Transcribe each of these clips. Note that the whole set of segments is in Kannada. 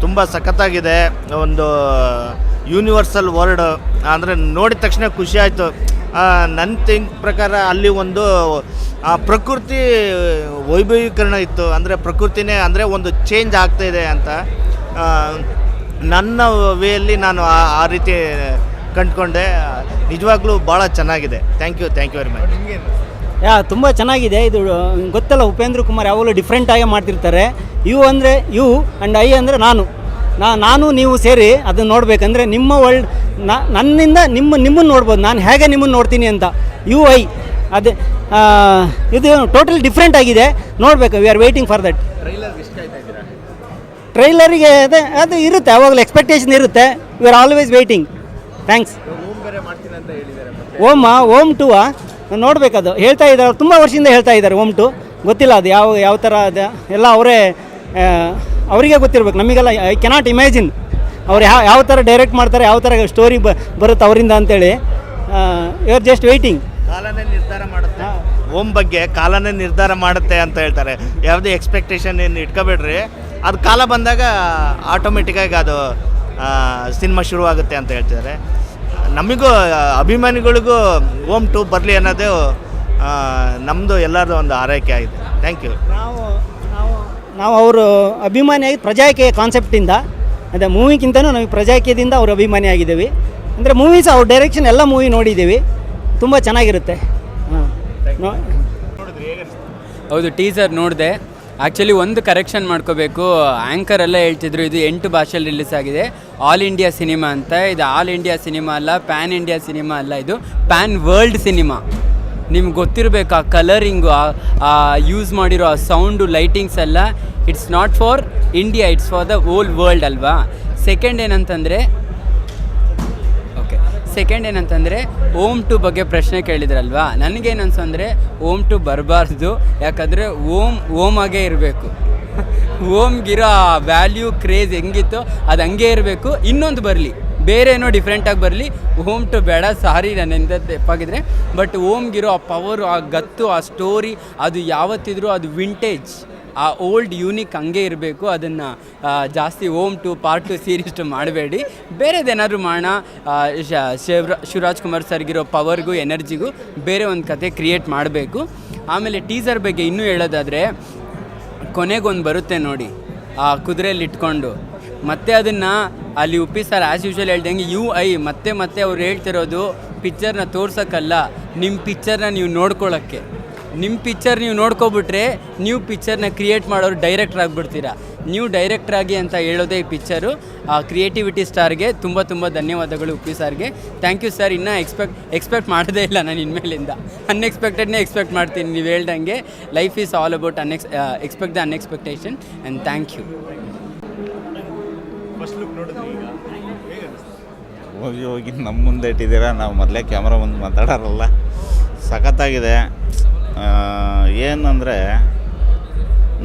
ತುಂಬ ಸಖತ್ತಾಗಿದೆ. ಒಂದು ಯೂನಿವರ್ಸಲ್ ವರ್ಡ್ ಅಂದರೆ ನೋಡಿದ ತಕ್ಷಣ ಖುಷಿ ಆಯಿತು. ನನ್ನ ಥಿಂಕ್ ಪ್ರಕಾರ ಅಲ್ಲಿ ಒಂದು, ಆ, ಪ್ರಕೃತಿ ವೈಭವೀಕರಣ ಇತ್ತು. ಅಂದರೆ ಪ್ರಕೃತಿನೇ, ಅಂದರೆ ಒಂದು ಚೇಂಜ್ ಆಗ್ತಾಯಿದೆ ಅಂತ. ನನ್ನ ವೇಯಲ್ಲಿ ನಾನು ಆ ರೀತಿ ಕಂಡುಕೊಂಡೆ. ನಿಜವಾಗ್ಲೂ ಭಾಳ ಚೆನ್ನಾಗಿದೆ. Thank you thank you very much yeah ತುಂಬ ಚೆನ್ನಾಗಿದೆ ಇದು ಗೊತ್ತಲ್ಲ ಉಪೇಂದ್ರ ಕುಮಾರ್ ಯಾವಾಗಲೂ ಡಿಫ್ರೆಂಟಾಗೇ ಮಾಡ್ತಿರ್ತಾರೆ. ಯು ಅಂದರೆ ಯು ಆ್ಯಂಡ್ ಐ ಅಂದರೆ ನಾನು. ನಾ ನಾನು ನೀವು ಸೇರಿ ಅದನ್ನು ನೋಡಬೇಕಂದ್ರೆ ನಿಮ್ಮ ವರ್ಲ್ಡ್ ನನ್ನಿಂದ ನಿಮ್ಮ ನಿಮ್ಮನ್ನು ನೋಡ್ಬೋದು. ನಾನು ಹೇಗೆ ನಿಮ್ಮನ್ನು ನೋಡ್ತೀನಿ ಅಂತ. ಯು ಐ ಅದೇ ಇದು ಟೋಟಲ್ ಡಿಫ್ರೆಂಟ್ ಆಗಿದೆ. ನೋಡಬೇಕು we are waiting for that ಟ್ರೈಲರಿಗೆ ಅದೇ ಅದು ಇರುತ್ತೆ ಯಾವಾಗಲೂ ಎಕ್ಸ್ಪೆಕ್ಟೇಷನ್ ಇರುತ್ತೆ. We are always waiting thanks Om Om two ನೋಡಬೇಕದು. ಹೇಳ್ತಾ ಇದ್ದಾರೆ ತುಂಬ ವರ್ಷದಿಂದ ಹೇಳ್ತಾ ಇದ್ದಾರೆ ಓಮ್ ಟು. ಗೊತ್ತಿಲ್ಲ ಅದು ಯಾವ ಯಾವ ಥರ ಅದು. ಎಲ್ಲ ಅವರೇ ಅವರಿಗೆ ಗೊತ್ತಿರಬೇಕು. ನಮಗೆಲ್ಲ ಐ ಕೆನಾಟ್ ಇಮ್ಯಾಜಿನ್ ಅವ್ರು ಯಾವ ಯಾವ ಥರ ಡೈರೆಕ್ಟ್ ಮಾಡ್ತಾರೆ ಯಾವ ಥರ ಸ್ಟೋರಿ ಬ ಬರುತ್ತೆ ಅವರಿಂದ ಅಂತೇಳಿ. ಯು ಆರ್ ಜಸ್ಟ್ ವೆಯ್ಟಿಂಗ್ ಕಾಲನೇ ನಿರ್ಧಾರ ಮಾಡುತ್ತೆ. ಓಮ್ ಬಗ್ಗೆ ಕಾಲನೇ ನಿರ್ಧಾರ ಮಾಡುತ್ತೆ ಅಂತ ಹೇಳ್ತಾರೆ. ಯಾವುದೇ ಎಕ್ಸ್ಪೆಕ್ಟೇಷನ್ ಏನು ಇಟ್ಕೋಬೇಡ್ರಿ. ಅದು ಕಾಲ ಬಂದಾಗ ಆಟೋಮೆಟಿಕ್ಕಾಗಿ ಅದು ಸಿನಿಮಾ ಶುರುವಾಗುತ್ತೆ ಅಂತ ಹೇಳ್ತಿದ್ದಾರೆ. ನಮಗೂ ಅಭಿಮಾನಿಗಳಿಗೂ ಓಮ್ ಟು ಬರಲಿ ಅನ್ನೋದು ನಮ್ಮದು ಎಲ್ಲರದು ಒಂದು ಆರೈಕೆ ಆಗಿದೆ ಥ್ಯಾಂಕ್ ಯು ನಾವು ನಾವು ನಾವು ಅವರು ಅಭಿಮಾನಿಯಾಗಿ ಪ್ರಜಾಕೀಯ ಕಾನ್ಸೆಪ್ಟಿಂದ ಅದೇ ಮೂವಿಗಿಂತನೂ ನಮಗೆ ಪ್ರಜಾಕೀಯದಿಂದ ಅವ್ರು ಅಭಿಮಾನಿ ಆಗಿದ್ದೀವಿ. ಅಂದರೆ ಮೂವೀಸ್ ಅವ್ರ ಡೈರೆಕ್ಷನ್ ಎಲ್ಲ ಮೂವಿ ನೋಡಿದ್ದೀವಿ. ತುಂಬ ಚೆನ್ನಾಗಿರುತ್ತೆ. ಹಾಂ. ಹೌದು ಟೀಸರ್ ನೋಡಿದೆ. ಆ್ಯಕ್ಚುಲಿ ಒಂದು ಕರೆಕ್ಷನ್ ಮಾಡ್ಕೋಬೇಕು. ಆ್ಯಂಕರ್ ಎಲ್ಲ ಹೇಳ್ತಿದ್ರು ಇದು ಎಂಟು ಭಾಷೆಯಲ್ಲಿ ರಿಲೀಸ್ ಆಗಿದೆ. ಆಲ್ ಇಂಡಿಯಾ ಸಿನಿಮಾ ಅಂತ. ಇದು ಆಲ್ ಇಂಡಿಯಾ ಸಿನಿಮಾ ಅಲ್ಲ ಪ್ಯಾನ್ ಇಂಡಿಯಾ ಸಿನಿಮಾ ಅಲ್ಲ ಇದು. ಪ್ಯಾನ್ ವರ್ಲ್ಡ್ ಸಿನಿಮಾ ನಿಮ್ಗೆ ಗೊತ್ತಿರಬೇಕು ಆ ಕಲರಿಂಗು ಆ ಯೂಸ್ ಮಾಡಿರೋ ಆ ಸೌಂಡು ಲೈಟಿಂಗ್ಸ್ ಎಲ್ಲ. It's not for India it's for the whole world ಅಲ್ವಾ? ಸೆಕೆಂಡ್ ಏನಂತಂದರೆ ಓಕೆ ಸೆಕೆಂಡ್ ಏನಂತಂದರೆ ಓಮ್ ಟು ಬಗ್ಗೆ ಪ್ರಶ್ನೆ ಕೇಳಿದ್ರಲ್ವಾ? ನನಗೇನು ಅನ್ಸಂದರೆ ಓಮ್ ಟು ಬರಬಾರ್ದು. ಯಾಕಂದರೆ ಓಮ್ ಓಮ್ ಆಗೇ ಇರಬೇಕು. ಓಮ್ಗಿರೋ ವ್ಯಾಲ್ಯೂ ಕ್ರೇಜ್ ಹೆಂಗಿತ್ತು ಅದು ಹಂಗೆ ಇರಬೇಕು. ಇನ್ನೊಂದು ಬರಲಿ, ಬೇರೆ ಏನೋ ಡಿಫ್ರೆಂಟಾಗಿ ಬರಲಿ ಓಮ್ ಟು ಬೇಡ, ಸಾರಿ ನನ್ನಿಂದ ತಪ್ಪಾಗಿದ್ರೆ. ಬಟ್ ಓಮ್ಗಿರೋ ಆ ಪವರು ಆ ಗತ್ತು, ಆ ಸ್ಟೋರಿ ಅದು ಯಾವತ್ತಿದ್ರೂ ಅದು ವಿಂಟೇಜ್ ಆ ಓಲ್ಡ್ ಯೂನಿಕ್ ಹಂಗೆ ಇರಬೇಕು. ಅದನ್ನು ಜಾಸ್ತಿ Om two part two series two ಮಾಡಬೇಡಿ. ಬೇರೆದೇನಾದರೂ ಮಾಡೋಣ. ಶಿವ್ರ, ಶಿವರಾಜ್ ಕುಮಾರ್ ಸರ್ಗಿರೋ ಪವರ್ಗೂ ಎನರ್ಜಿಗೂ ಬೇರೆ ಒಂದು ಕತೆ ಕ್ರಿಯೇಟ್ ಮಾಡಬೇಕು. ಆಮೇಲೆ ಟೀಸರ್ ಬಗ್ಗೆ ಇನ್ನೂ ಹೇಳೋದಾದರೆ ಕೊನೆಗೊಂದು ಬರುತ್ತೆ ನೋಡಿ, ಆ ಕುದುರೆಯಲ್ಲಿ ಇಟ್ಕೊಂಡು. ಮತ್ತೆ ಅದನ್ನು ಅಲ್ಲಿ ಉಪ್ಪಿ ಸರ್ ಆ್ಯಸ್ ಯೂಶುವಲ್ ಹೇಳ್ದಂಗೆ ಯು ಐ ಮತ್ತೆ ಮತ್ತೆ ಅವ್ರು ಹೇಳ್ತಿರೋದು ಪಿಕ್ಚರ್ನ ತೋರ್ಸೋಕ್ಕಲ್ಲ ನಿಮ್ಮ ಪಿಕ್ಚರ್ನ ನೀವು ನೋಡ್ಕೊಳ್ಳೋಕ್ಕೆ ನಿಮ್ಮ ಪಿಕ್ಚರ್ ನೀವು ನೋಡ್ಕೊಬಿಟ್ರೆ ನೀವು ಪಿಕ್ಚರ್ನ ಕ್ರಿಯೇಟ್ ಮಾಡೋರು ಡೈರೆಕ್ಟ್ರ್ ಆಗಿಬಿಡ್ತೀರಾ. ನೀವು ಡೈರೆಕ್ಟ್ರ್ ಆಗಿ ಅಂತ ಹೇಳೋದೇ ಈ ಪಿಕ್ಚರು ಆ ಕ್ರಿಯೇಟಿವಿಟಿ ಸ್ಟಾರ್ಗೆ ತುಂಬ ತುಂಬ ಧನ್ಯವಾದಗಳು ಉಪ್ಪಿ ಸಾರ್ಗೆ ಥ್ಯಾಂಕ್ ಯು ಸರ್ ಇನ್ನೂ ಎಕ್ಸ್ಪೆಕ್ಟ್ ಎಕ್ಸ್ಪೆಕ್ಟ್ ಮಾಡೋದೇ ಇಲ್ಲ ನಾನು ಇನ್ಮೇಲಿಂದ. ಅನ್ಎಕ್ಸ್ಪೆಕ್ಟೆಡ್ನೇ ಎಕ್ಸ್ಪೆಕ್ಟ್ ಮಾಡ್ತೀನಿ ನೀವು ಹೇಳ್ದಂಗೆ. Life is all about ಅನ್ಎಕ್ಸ್ expect the unexpectation and thank you ಹೋಗಿ ಹೋಗಿ ನಮ್ಮ ಮುಂದೆ ಇಟ್ಟಿದ್ದೀರಾ? ನಾವು ಮೊದಲೇ ಕ್ಯಾಮ್ರಾ ಮುಂದೆ ಮಾತಾಡೋರಲ್ಲ. ಸಖತ್ತಾಗಿದೆ. ಏನಂದರೆ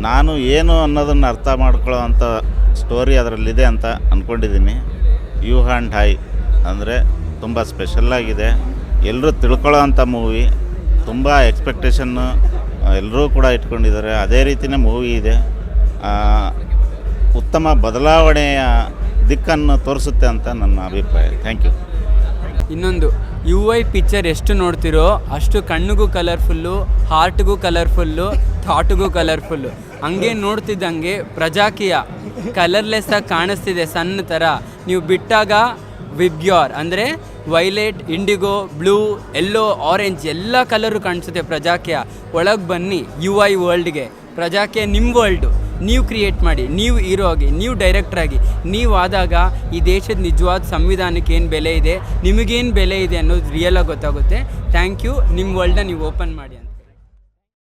ನಾನು ಏನು ಅನ್ನೋದನ್ನು ಅರ್ಥ ಮಾಡ್ಕೊಳ್ಳೋ ಅಂಥ ಸ್ಟೋರಿ ಅದರಲ್ಲಿದೆ ಅಂತ ಅಂದ್ಕೊಂಡಿದ್ದೀನಿ ಯು ಹ್ಯಾಂಡ್ ಹೈ ಅಂದರೆ ತುಂಬ ಸ್ಪೆಷಲ್ಲಾಗಿದೆ ಎಲ್ಲರೂ ತಿಳ್ಕೊಳ್ಳೋ ಅಂಥ ಮೂವಿ ತುಂಬ ಎಕ್ಸ್ಪೆಕ್ಟೇಷನ್ನು ಎಲ್ಲರೂ ಕೂಡ ಇಟ್ಕೊಂಡಿದ್ದಾರೆ. ಅದೇ ರೀತಿಯೇ ಮೂವಿ ಇದೆ. ಉತ್ತಮ ಬದಲಾವಣೆಯ ದಿಕ್ಕನ್ನು ತೋರಿಸುತ್ತೆ ಅಂತ ನನ್ನ ಅಭಿಪ್ರಾಯ. ಥ್ಯಾಂಕ್ ಯು ಇನ್ನೊಂದು. ಯು ಐ ಪಿಕ್ಚರ್ ಎಷ್ಟು ನೋಡ್ತಿರೋ ಅಷ್ಟು ಕಣ್ಣಿಗೂ ಕಲರ್ಫುಲ್ಲು ಹಾರ್ಟ್ಗೂ ಕಲರ್ಫುಲ್ಲು ಥಾಟ್ಗೂ ಕಲರ್ಫುಲ್ಲು ಹಂಗೆ ನೋಡ್ತಿದ್ದಂಗೆ ಪ್ರಜಾಕೀಯ ಕಲರ್ಲೆಸ್ ಆಗಿ ಕಾಣಿಸ್ತಿದೆ ಸಣ್ಣ ಥರ ನೀವು ಬಿಟ್ಟಾಗ ವಿಬ್ಗ್ಯೋರ್ ಅಂದರೆ violet indigo blue yellow orange ಎಲ್ಲ ಕಲರು ಕಾಣಿಸುತ್ತೆ ಪ್ರಜಾಕೀಯ. ಒಳಗೆ ಬನ್ನಿ ಯು ಐ ವರ್ಲ್ಡ್ಗೆ ಪ್ರಜಾಕೀಯ ನಿಮ್ಮ ವರ್ಲ್ಡು ನೀವು ಕ್ರಿಯೇಟ್ ಮಾಡಿ, ನೀವು ಹೀರೋ ಆಗಿ, ನೀವು ಡೈರೆಕ್ಟರ್ ಆಗಿ, ನೀವು ಆದಾಗ ಈ ದೇಶದ ನಿಜವಾದ ಸಂವಿಧಾನಕ್ಕೆ ಏನು ಬೆಲೆ ಇದೆ, ನಿಮಗೇನು ಬೆಲೆ ಇದೆ ಅನ್ನೋದು ರಿಯಲಾಗಿ ಗೊತ್ತಾಗುತ್ತೆ. ಥ್ಯಾಂಕ್ ಯು ನಿಮ್ಮ ವರ್ಲ್ಡ್ನ ನೀವು ಓಪನ್ ಮಾಡಿ